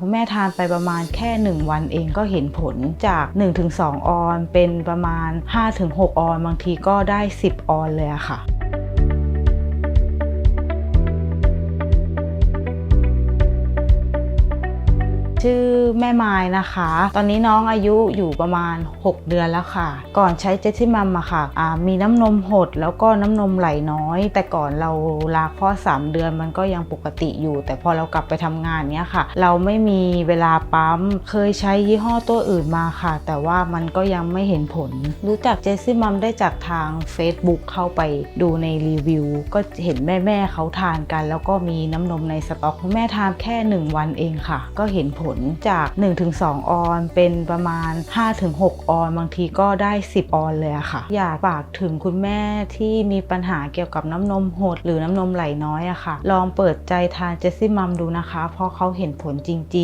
คุณแม่ทานไปประมาณแค่ 1 วันเองก็เห็นผลจาก 1-2 ออน เป็นประมาณ 5-6 ออน บางทีก็ได้ 10 ออนเลยค่ะ ชื่อแม่ไม้นะคะ ตอนนี้น้องอายุอยู่ประมาณ 6 เดือนแล้วค่ะ ก่อนใช้เจสซี่มัมอะค่ะอ่ามีน้ำนมหดแล้วก็น้ำนมไหลน้อย แต่ก่อนเราลาคลอด3เดือนมันก็ยังปกติอยู่ แต่พอเรากลับไปทำงานเนี้ยค่ะ เราไม่มีเวลาปั๊ม เคยใช้ยี่ห้อตัวอื่นมาค่ะ แต่ว่ามันก็ยังไม่เห็นผล รู้จักเจสซี่มัมได้จากทาง Facebook เข้าไปดูในรีวิว ก็เห็นแม่ๆเขาทานกัน แล้วก็มีน้ำนมในสต็อกแม่ทานแค่ 1 วันเองค่ะ ก็เห็นผลจาก 1-2 ออนเป็นประมาณ 5-6 ออน บางทีก็ได้ 10 ออนเลยอะค่ะ อยากฝากถึงคุณแม่ที่มีปัญหาเกี่ยวกับน้ำนมหด หรือน้ำนมไหลน้อยอะค่ะ ลองเปิดใจทานเจสซี่มัมดูนะคะ เพราะเขาเห็นผลจริง ๆ